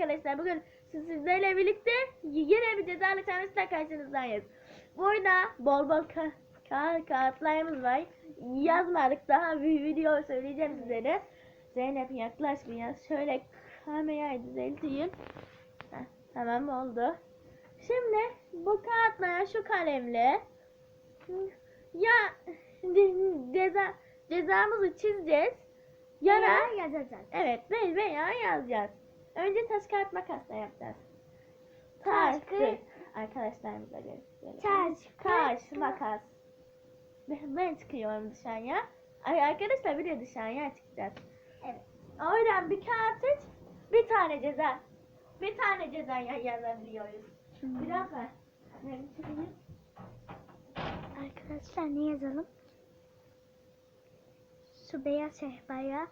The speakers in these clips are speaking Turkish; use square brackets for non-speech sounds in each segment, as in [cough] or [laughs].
arkadaşlar. Bugün siz- sizlerle birlikte yine bir cezalı çalışla karşınızdayız. Burada bol bol ka ka kağıtlarımız var. Yazmadık daha bir video söyleyeceğim sizlere. Zeynep yaklaş biraz. Şöyle kamerayı düzelteyim. Heh, tamam oldu. Şimdi bu kağıtlara şu kalemle ya ce- ceza cezamızı çizeceğiz. Ya da yazacağız. Evet ve veya yazacağız. Önce taş kağıt makasla yapacağız. Taş, kağıt. Arkadaşlarımıza gösterelim. Taş, kağıt, makas. Ben çıkıyorum dışarıya. Ay arkadaşlar bir de dışarıya çıkacağız. Evet. Oradan bir kağıt seç, bir tane ceza. Bir tane ceza ya- yazabiliyoruz. Bir dakika. Ne bitireyim? Arkadaşlar ne yazalım? Su beyaz sehpaya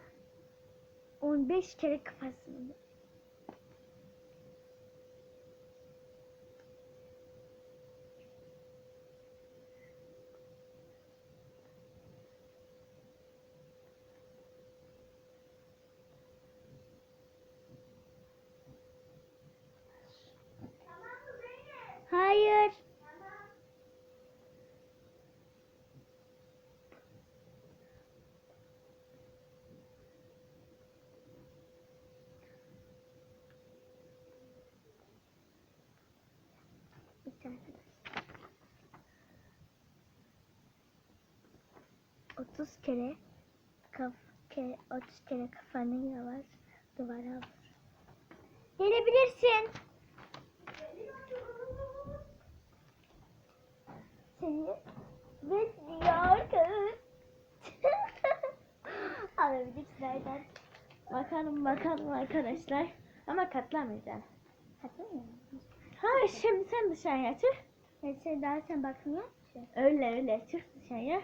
15 kere kafasını. Hayır. Bitti arkadaşlar. 30 kere kaf kere 30 kere kafanı yavaş duvara vur. Gelebilirsin. Seni bekliyor. [laughs] Alabilirsin nereden? Bakalım bakalım arkadaşlar. Ama katlamayacağım. Musun? Ha şimdi sen dışarıya çık. Ya sen daha sen bakmıyor musun? Öyle öyle çık dışarıya.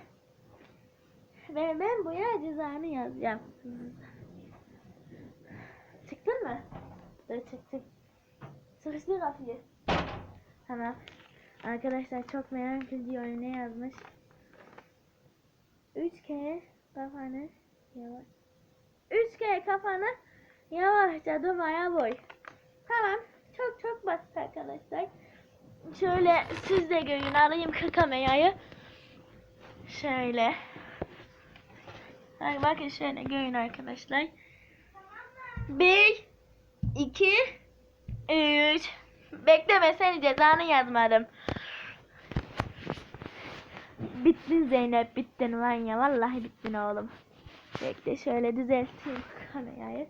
Ve ben buraya cezanı yazacağım. Çıktın mı? Dur çıktım. Sıkıştır kapıyı. Tamam. Arkadaşlar çok merak ediyorum ne yazmış. Üç kere kafanı yavaş. Üç kere kafanı yavaşça dumaya boy. Tamam. Çok çok basit arkadaşlar. Şöyle siz de görün alayım kamerayı. Şöyle. Ay, bakın şöyle görün arkadaşlar. Bir, iki, üç. Bekleme seni cezanı yazmadım. Bittin Zeynep bittin var ya vallahi bittin oğlum. Bekle şöyle düzelteyim kamerayı.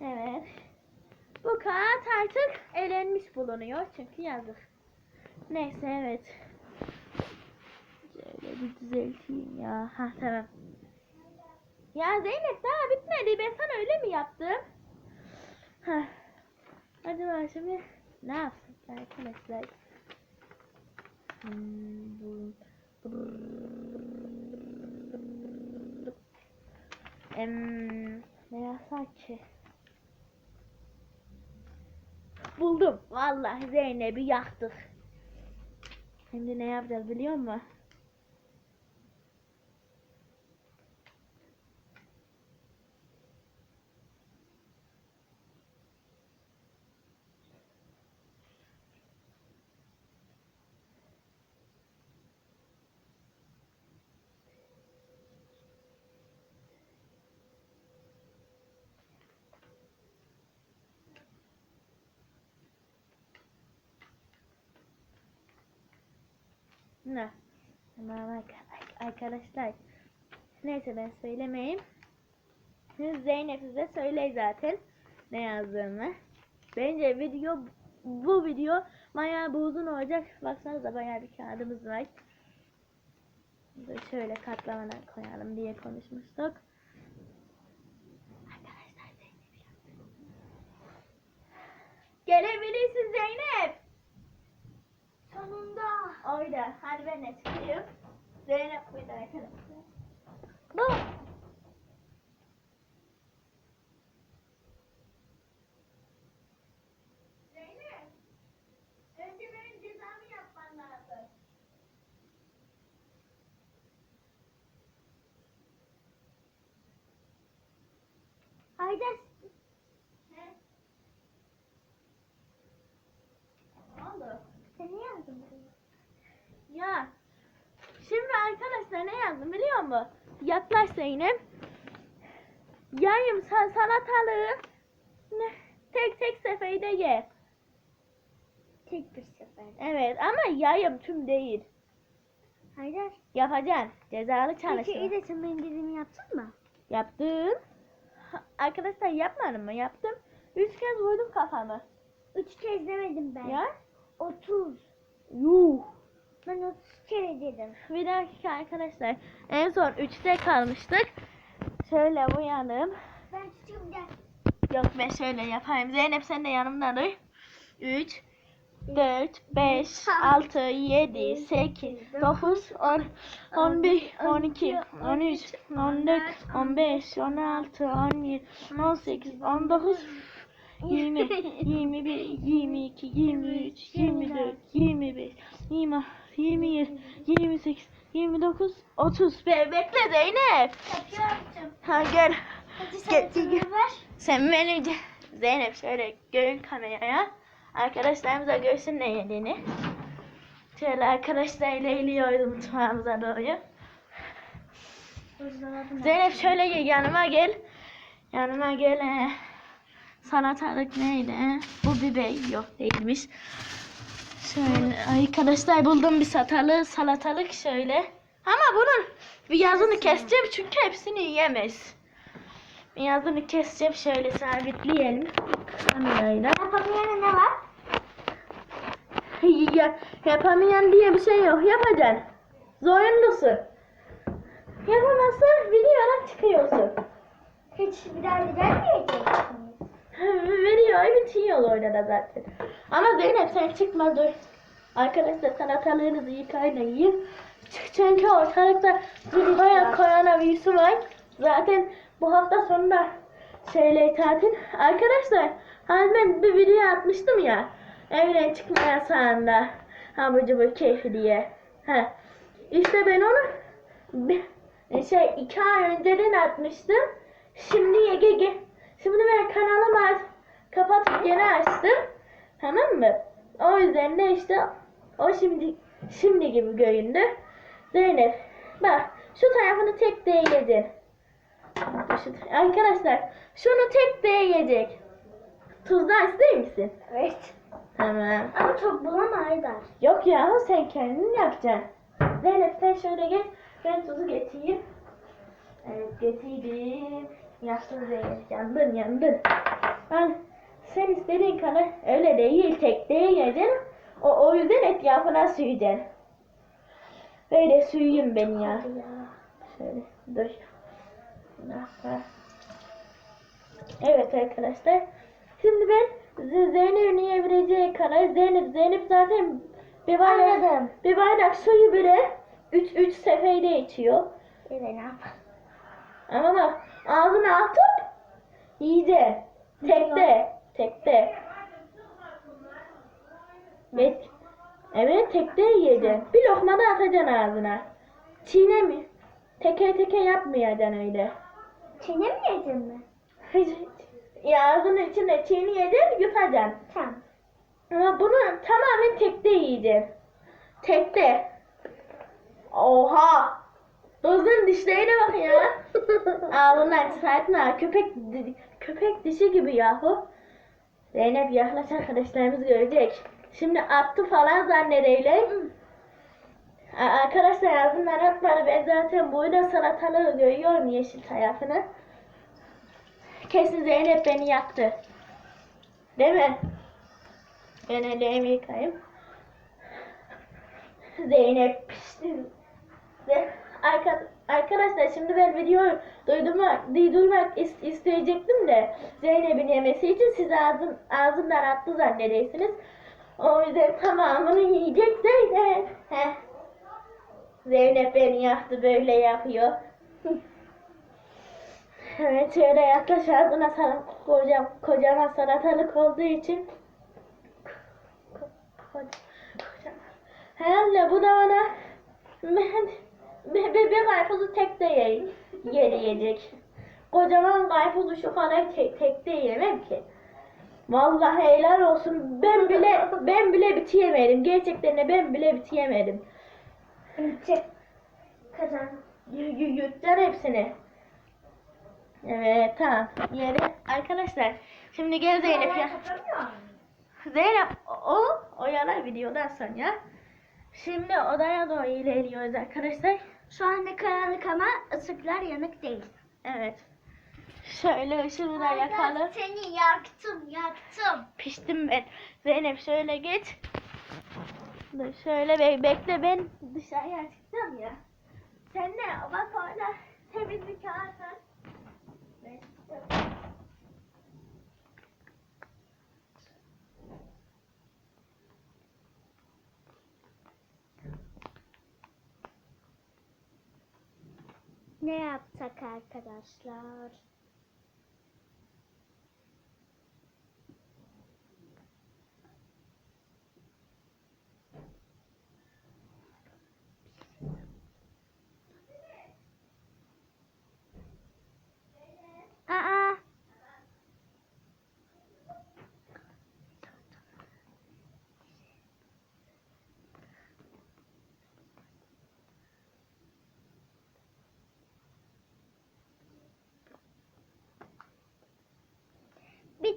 Evet. Bu kağıt artık elenmiş bulunuyor çünkü yazık. Neyse evet. Şöyle bir düzelteyim ya. Ha tamam. Ya Zeynep daha bitmedi. Ben sana öyle mi yaptım? Ha. Acaba şimdi ne yapsak arkadaşlar? Hmm, ne yapsak ki? Buldum. Vallahi Zeynep'i yaktık. Şimdi ne yapacağız biliyor musun? Ne? Arka- arkadaşlar. Neyse ben söylemeyeyim. Zeynep size söyle zaten ne yazdığımı. Bence video bu video bayağı bir uzun olacak. Baksanıza bayağı bir kağıdımız var. Şöyle katlamadan koyalım diye konuşmuştuk. Gelebilirsin Zeynep. Sonunda. Oyda. Hadi ben de çıkayım. Zeynep burada arkadaşlar. Bu. Zeynep. Önce benim cezamı yapman lazım. Ayda He? Ya. Şimdi arkadaşlar ne yazdım biliyor musun? Yaklaş Zeynep. Yayım sen salatalığı ne, tek tek seferde ye. Tek bir sefer. Evet ama yayım tüm değil. Hayır. Yapacaksın. Cezalı Peki çalışma. iyi de sen benim dediğimi yaptın mı? Yaptım. Ha, Arkadaşlar yapmadım mı? Yaptım. Üç kez vurdum kafamı. Üç kez demedim ben. Ya? Otuz. Yuh. Ben otuz kere dedim. Bir dakika arkadaşlar. En son üçte kalmıştık. Şöyle uyandım. Ben tutuyorum gel. Yok ben şöyle yapayım. Zeynep sen de yanımda dur. 3, 4, 5, 6, 7, 8, 9, 10, 11, 12, 13, 14, 15, 16, 17, 18, 19, 20, 21, 22, 23, 24, 25, 26, 27, 28, 29, 30. Be bekle Zeynep. Yapıyorum. Ha gel. Hadi Gel, sen gel. sana ver. Sen beni de- Zeynep şöyle görün kameraya. Arkadaşlarımıza görsün ne yediğini. Şöyle arkadaşlarıyla eğiliyoruz mutfağımıza doğru. Zeynep şöyle gel yanıma gel. Yanıma gel. Salatalık neydi? Bu biber yok değilmiş. Şöyle arkadaşlar buldum bir satalı salatalık şöyle. Ama bunun bir yazını keseceğim çünkü hepsini yiyemez. Bir yazını keseceğim şöyle sabitleyelim. Kamerayla. Yapamayan ne var? [laughs] Ya, yapamayan diye bir şey yok. Yapacaksın. Zorunlusun. Yapamazsan videodan çıkıyorsun. Hiç bir daha gelmeyecek. [laughs] Veriyor bitiyor orada da zaten. Ama Zeynep sen çıkma dur. Arkadaşlar salatalığınızı yıkayın da yiyin. Çık- Çünkü ortalıkta baya koronavirüsü var. Zaten bu hafta sonunda şeyle tatil. Arkadaşlar hani ben bir video atmıştım ya. Evden çıkma yasağında. Hamur cubur keyfi diye. Ha. İşte ben onu şey iki ay önceden atmıştım. Şimdi yege ge- Şimdi ben kanalımı aç- kapatıp gene açtım. Tamam mı? O yüzden de işte o şimdi şimdi gibi göründü. Zeynep bak şu tarafını tek değeceksin. Arkadaşlar şunu tek değecek. Tuzdan ister misin? Evet. Tamam. Ama çok bulama. Yok ya sen kendin yapacaksın. Zeynep sen şöyle gel. Ben tuzu getireyim. Evet getirdim. Zeynep. Yandın yandın. Ben sen istediğin kadar öyle değil tek değeceksin. O, o yüzden etrafına süreceksin. Böyle suyuyum ben ya. Şöyle dur. Evet arkadaşlar. Şimdi ben Zeynep'in yiyebileceği kadar Zeynep Zeynep zaten bir bardak, Anladım. bir bardak suyu bile 3 3 seferde içiyor. Evet ne yapalım? Ama bak ağzına atıp yiyeceksin. Tekte. Tekte. Evet. Evet tekte yiyeceksin. Bir lokma da atacaksın ağzına. Çiğne mi? Teke teke yapmayacaksın öyle. Çiğne mi yedin mi? ya ağzının içinde çiğneyeceksin yutacaksın. Tamam. Ama bunu tamamen tekte yiyeceksin. Tekte. Oha! Kızın dişlerine bak ya. [laughs] Ağzından çıkartma. Köpek, köpek dişi gibi yahu. Zeynep yaklaş arkadaşlarımız görecek. Şimdi attı falan zannedeyle. A- Arkadaşlar ağzından atmadı. Ben zaten burada salatalığı görüyorum yeşil tarafını. Kesin Zeynep beni yaktı. Değil mi? Ben ellerimi yıkayayım. Zeynep pişti. Ve arka, arkadaşlar şimdi ben videoyu duydurmak, duymak is, isteyecektim de Zeynep'in yemesi için siz ağzım, ağzımdan attı zannedersiniz. O yüzden tamamını yiyecek Zeynep. Heh. Zeynep beni yaktı böyle yapıyor. [laughs] evet şöyle yaklaş ağzına sana kocam, kocaman salatalık olduğu için Kocaman. Herhalde bu da ona ben be, be, bir karpuzu tek de ye, yiyecek. Kocaman karpuzu şu kadar tek, tek de yemem ki. Vallahi helal olsun. Ben bile ben bile bitiyemedim. Gerçekten de ben bile bitiyemedim. Çek. Kazan. Y- y- Yutacağım hepsini. Evet tamam. Yeri. Arkadaşlar şimdi gel Zeynep ya. Zeynep o oyalar videodan sonra. Şimdi odaya doğru ilerliyoruz arkadaşlar. Şu anda karanlık ama ışıklar yanık değil. Evet. Şöyle ışığı da yakalım. Seni yaktım yaktım. Piştim ben. Zeynep şöyle geç. Şöyle be bekle ben dışarıya çıktım ya. Sen de bak orada temizlik ağırsan. Ne yapsak arkadaşlar? Aa.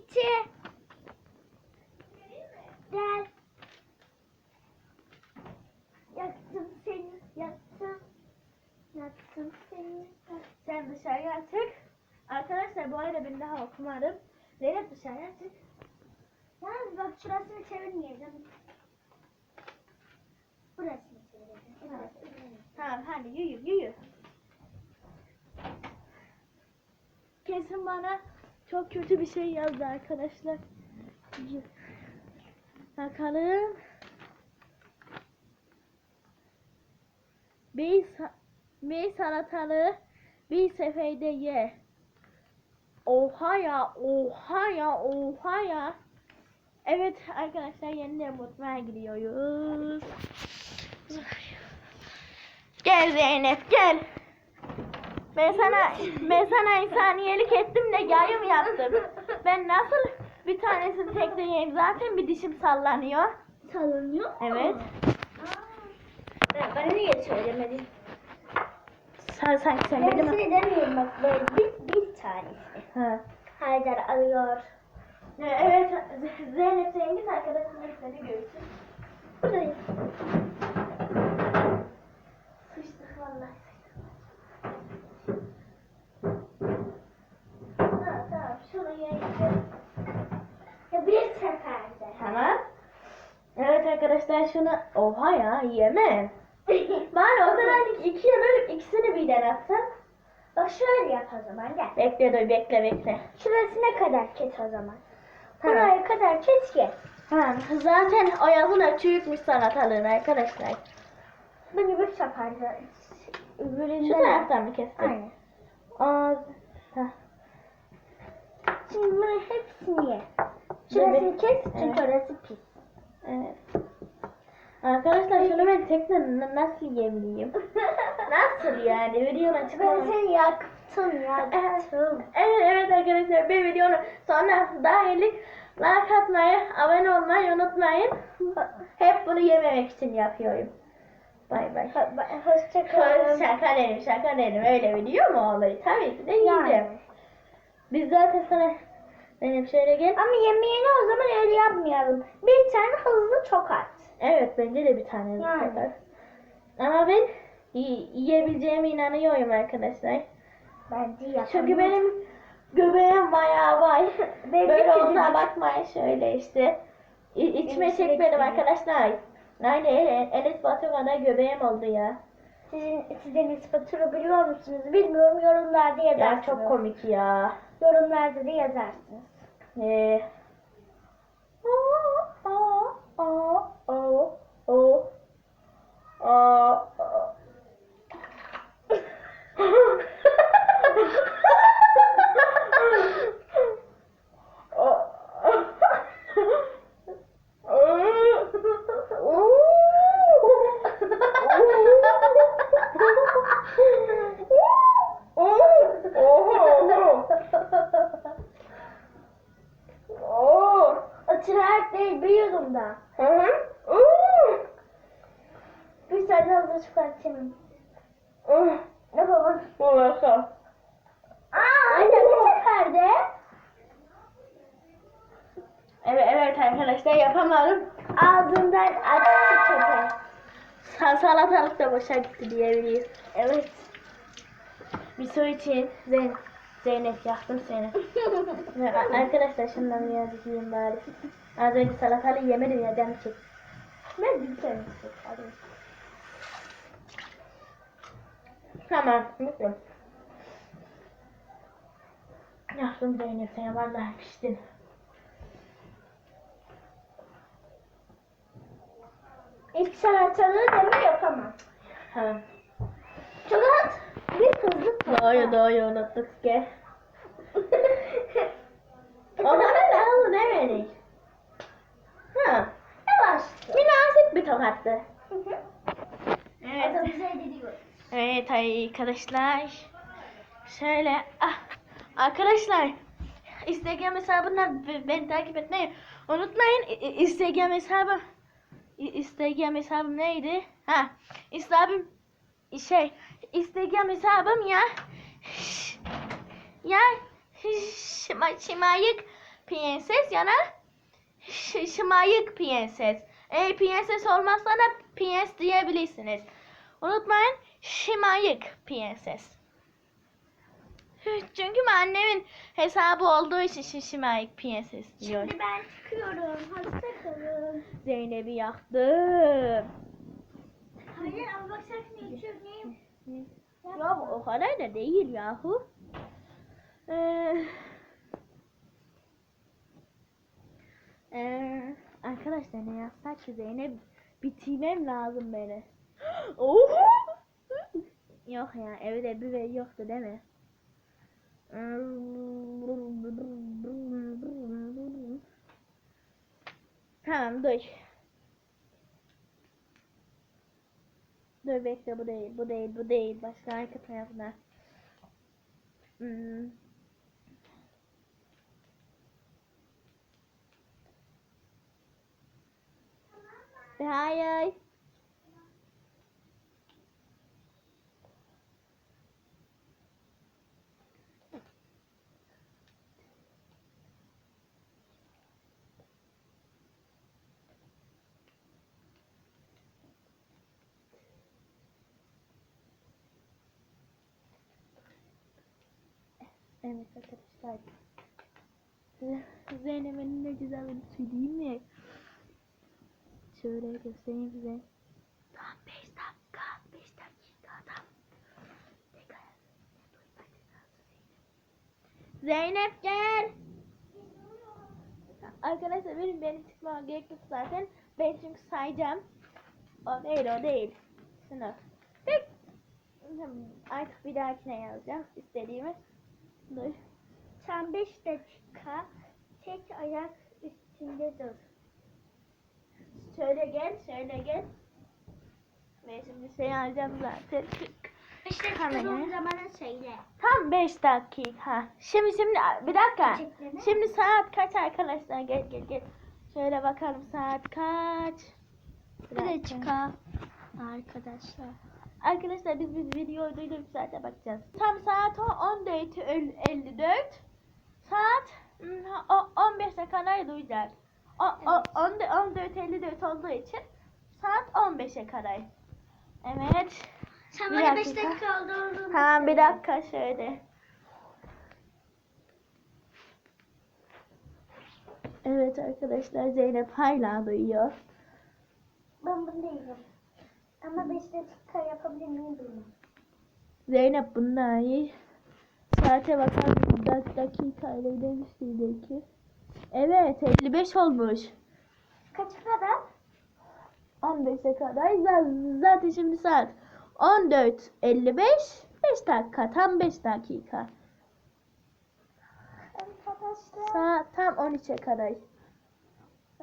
Bitti. Gel. Yaktım seni, yaktım. Yaktım seni. Sen dışarıya çık. Arkadaşlar bu arada ben daha okumadım. Zeynep dışarıya çık. Yalnız bak şurasını çevirmeyeceğim. Burasını çevireceğim. Evet. Tamam hadi yürü yürü. Kesin bana çok kötü bir şey yazdı arkadaşlar. Bakalım. Sa- bir salatalığı bir seferde ye. Oha ya, oha ya, oha ya. Evet arkadaşlar yeniden mutfağa gidiyoruz. Gel Zeynep gel. Ben sana ben sana insaniyelik ettim de yayım yaptım. Ben nasıl bir tanesini tekleyeyim zaten bir dişim sallanıyor. Salınıyor mu? Evet. Ben, bana niye söylemedin? Sen sanki sen benim. Hepsini demeyelim bak böyle bir, bir tanesi. Ha. Haydar alıyor. Evet Zeynep Cengiz arkadaşın seni görsün. Buradayım. Sıçtık vallahi Ya bir seferde. Tamam. Evet arkadaşlar şunu oha ya yemem. [laughs] Bari o zaman ikiye bölüp ikisini birden atsan. Bak şöyle yap o zaman gel. Bekle dur bekle bekle. Şurasına kadar kes o zaman. Tamam. Buraya kadar kes ki. Tamam. Zaten o yazın ölçüyükmüş salatalığın arkadaşlar. Bunu bir seferde. Şu Öbüründen. taraftan mı kestin? Aynen. Aa, heh. Bunu hepsini ye. Şurasını kes çünkü Evet. orası pis. Evet. Arkadaşlar şunu ben tekrar nasıl yiyebileyim? [laughs] nasıl yani? Videonun Ben çıkmamış. seni yaktım yaktım. [laughs] Evet evet arkadaşlar bir videonun sonra dahillik like atmayı, abone olmayı unutmayın. [laughs] Hep bunu yememek için yapıyorum. Bay bay. Hoşçakalın. Şaka dedim şaka dedim öyle video mu oluyor? Tabii ki de yiyeceğim. Yani. Biz zaten sana benim şöyle gel. Ama yemeğini o zaman öyle yapmayalım. Bir tane hızlı çok at. Evet bence de bir tane Yani. kadar. Ama ben yiyebileceğime inanıyorum arkadaşlar. Bence yapamayız. Çünkü benim göbeğim bayağı var. [laughs] Benim Böyle olsa bakmayın şöyle işte. İ- içime çekmedim arkadaşlar. Aynı El- Enes Batur kadar göbeğim oldu ya. Sizin, sizin ispaturu biliyor musunuz? Bilmiyorum yorumlarda yazarsınız. Ya çok komik ya. Yorumlarda da yazarsınız. Ee, aa, aa, aa, aa, aa, aa. Atırarak değil bir yudumda. Hı hı. Bir tane hızlı fazla çıkartamam. Ne baba? Baba. Aa anne bir seferde. Evet evet arkadaşlar yapamadım. Ağzından açtı köpek. Sa- Salatalık da boşa gitti diyebiliriz. Evet. Bir su için Zeyn Zeynep yaktım seni. Arkadaşlar şundan birazcık yiyeyim bari. Az önce salatalığı yemedim ya canım çek. Ben çek. Hadi. Tamam. Mutlu. Yaktım Zeynep seni vallahi piştin. İlk salatalığı demi yapamam. Tamam. Çok at. Bir kızlık var. Doğru doğru unuttuk ki. Ona da onu demedik. Ha. Yavaş. Münasip bir tokattı. Hı hı. Evet. Evet arkadaşlar. Şöyle ah, arkadaşlar Instagram hesabından beni takip etmeyi unutmayın. Instagram hesabım İ- Instagram hesabım neydi? Ha, Instagram şey Instagram hesabım ya ya şıma, şımayık prenses yana ş- şımayık prenses. Eğer prenses olmazsa da prens diyebilirsiniz. Unutmayın şımayık prenses. Çünkü annemin hesabı olduğu için şi- şımayık prenses diyor. Şimdi ben çıkıyorum. Hoşça kalın. Zeynep'i yaktım. Hayır ama bak sen ne içiyor neyim? Ya o kadar da değil yahu. Ee, ee, arkadaşlar ne yazsak ki Zeynep bitirmem lazım beni. [gasps] Oho! [laughs] Yok ya evde bir bey yoktu değil mi? Tamam dur. Dur bekle bu değil, bu değil, bu değil. Başka arka tarafına. Hmm. Hayır. Evet arkadaşlar. Zeynep'in ne güzel bir tüy değil mi? Şöyle göstereyim size. Tam 5 dakika, 5 dakika tam. Tekrar. Zeynep gel. Arkadaşlar benim benim çıkmam gerekli zaten. Ben çünkü sayacağım. O değil o değil. Şunu. Tık. Artık bir dahakine yazacağım istediğimi. Dur. Sen 5 dakika tek ayak üstünde dur. Şöyle gel, şöyle gel. Ve şimdi şey alacağım zaten. 5 dakika dakika sonra sonra bana söyle. Tam 5 dakika. Şimdi şimdi bir dakika. Şimdi saat kaç arkadaşlar? Gel gel gel. Şöyle bakalım saat kaç. Bir dakika. Arkadaşlar. Arkadaşlar biz biz videoyu duyduk saate bakacağız. Tam saat o 14.54. Saat hmm, o 15 kadar duyacağız. O, o, Evet. 14.54 olduğu için saat 15'e kadar. Evet. Sen Bir bana 5 dakika. olduğunu Tamam bir dakika şöyle. Evet arkadaşlar Zeynep hala duyuyor. Ben bunu değilim. Ama 5 dakika yapabilir miyim bilmiyorum. Zeynep bundan iyi. Saate bakar mısın? Dak dakika ile demiştiydi ki. Evet 55 olmuş. Kaça kadar? 15'e kadar. Zaten şimdi saat 14.55. 5 dakika. Tam 5 dakika. Arkadaşlar. Saat tam 13'e kadar.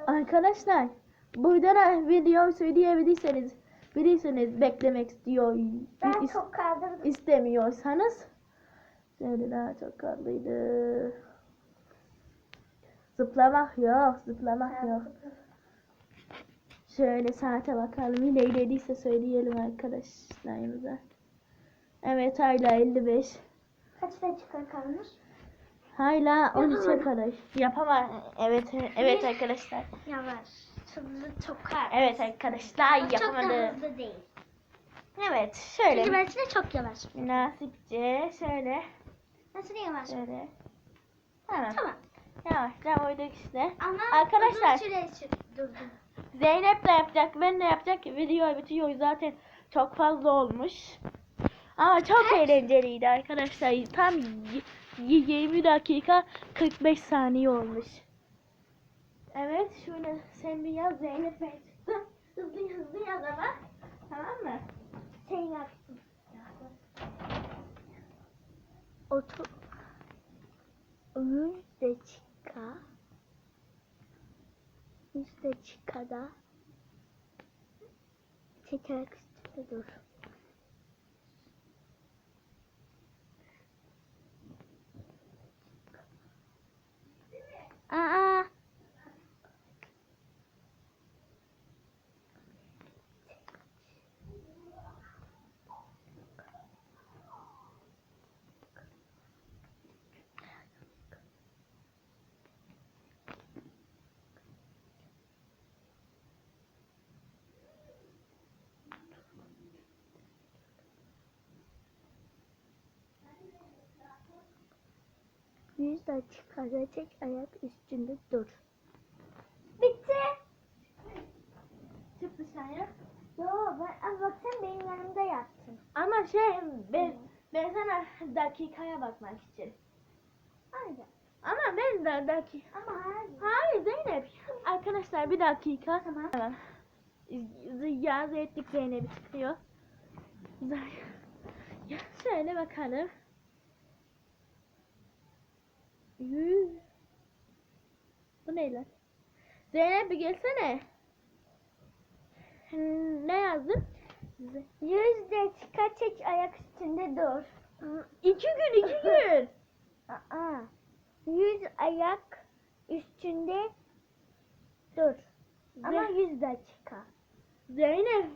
Arkadaşlar burada da video söyleyebilirseniz bilirsiniz beklemek istiyor Ben is- çok kaldırdım. istemiyorsanız şöyle daha çok kaldıydı. Zıplamak yok, zıplamak yok. Şöyle saate bakalım. Yine ileriyse söyleyelim arkadaşlarımıza. Evet hala 55. Kaç dakika kalmış? Hala 13'e Yapamadım. kadar. Yapamam. Evet evet arkadaşlar. Yavaş. Hızlı çok az. Evet arkadaşlar Çok da yapamadı. hızlı değil. Evet Çünkü şöyle belki de çok yavaş. münasipçe şöyle Nasıl yavaş? şöyle. Tamam. Tamam. Yavaşça uyduk işte. Ama Arkadaşlar. uzun süre sür- durdum. Zeynep de yapacak, ben de yapacak. Video bitiyor zaten çok fazla olmuş. Ama çok eğlenceliydi arkadaşlar. Tam y- y- 20 dakika 45 saniye olmuş. Evet, şöyle sen bir yaz Zeynep ben çıktım. Hızlı hızlı yaz ama. Tamam mı? Sen yaptın. Otur. 100 dakika. 100 dakikada çekerek üstünde dur. Aa. Yüz dakikada tek ayak üstünde dur. Bitti. Çık dışarıya. Yo ben ama bak sen benim yanımda yattın. Ama şey ben ben sana dakikaya bakmak için. Aynen. Ama ben de dakika Ama hayır. Hayır Zeynep. Arkadaşlar bir dakika. Tamam. Tamam. Yaz ettik Zeynep'i çıkıyor. Güzel. Ya şöyle bakalım. Yüz. Bu ne lan? Zeynep bir gelsene. Ne yazdın? Z- Yüz dakika tek ayak üstünde dur. İki gün, iki [laughs] gün. Aa. Yüz ayak üstünde dur. Ama yüz dakika. Zeynep.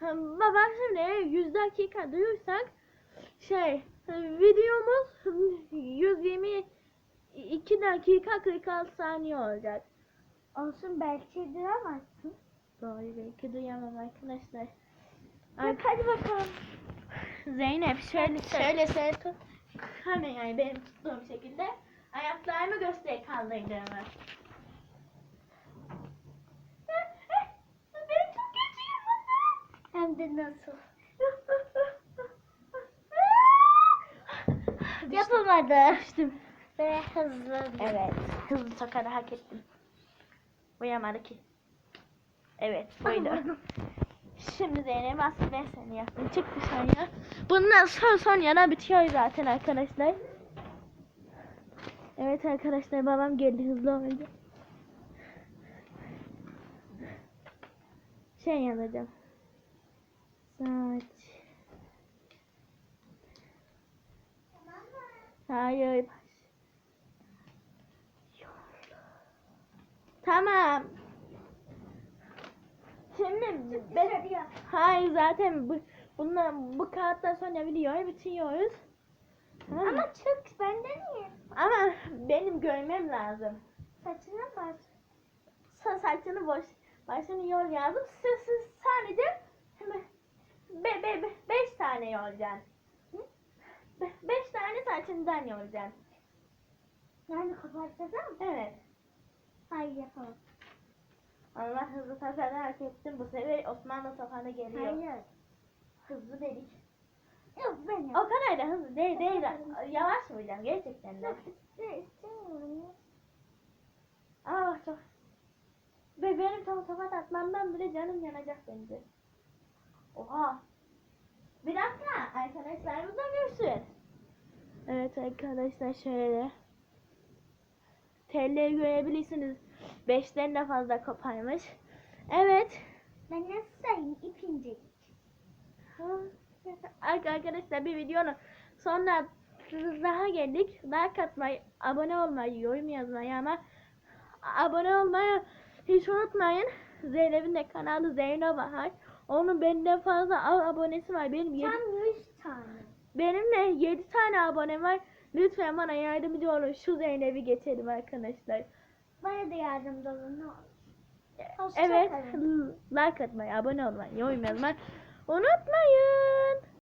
Ha, Babam şimdi 100 dakika duyursak şey videomuz 122 dakika 46 saniye olacak. Olsun belki duramazsın. Doğru belki duyamam arkadaşlar. Bak hadi bakalım. Zeynep şöyle şöyle sen tut. Hani yani benim tuttuğum şekilde ayaklarımı göster kaldırdığımı. Ben çok kötüyüm. Hem de nasıl? [laughs] Yapamadı. Düştüm. Ve hızlı. Evet. Hızlı tokadı hak ettim. Uyamadı ki. Evet buydu. Şimdi Zeynep asıl ben seni yaptım. Çık dışarıya. Bundan sonra son yana bitiyor zaten arkadaşlar. Evet arkadaşlar babam geldi hızlı olunca. Şey yazacağım. Saç. Hayır. Tamam. Şimdi ben, hayır zaten bu bunlar bu kağıttan sonra videoyu bitiriyoruz. Tamam mı? Ama çık bende niye? Ama benim görmem lazım. Saçına bak. Sa saçını boş başını yol yazdım. Siz, siz sadece be, be, be, beş tane yolacaksın. Be, beş tane saçından yolacaksın. Yani kapatacağım. Evet. Hayır yapamam. Allah hızlı tasarı hak ettim. Bu sefer Osmanlı Sokağı'na geliyor. Hayır. Hızlı dedik. Yok ben O kadar da hızlı değil değil. Yavaş vuracağım gerçekten de. Aa bak çok. Ve benim tam tokat atmamdan bile canım yanacak bence. Oha. Bir dakika arkadaşlarımız da görsün. Evet arkadaşlar şöyle. Telleri görebilirsiniz. Beşten de fazla koparmış. Evet. Ben nasıl sayayım? İp incecik. Ar- Arkadaşlar bir videonun sonuna daha geldik. Like atmayı, abone olmayı, yorum yazmayı ama abone olmayı hiç unutmayın. Zeynep'in de kanalı Zeyno Bahar. Onun benden fazla abonesi var. Benim Tam 100 tane. benim de 7 tane abonem var. Lütfen bana yardımcı olun. Şu Zeynep'i geçelim arkadaşlar. Bana da yardımcı olun ne olur. Hoşça Evet. kalın. Like atmayı, abone olmayı, yorum yazmayı unutmayın.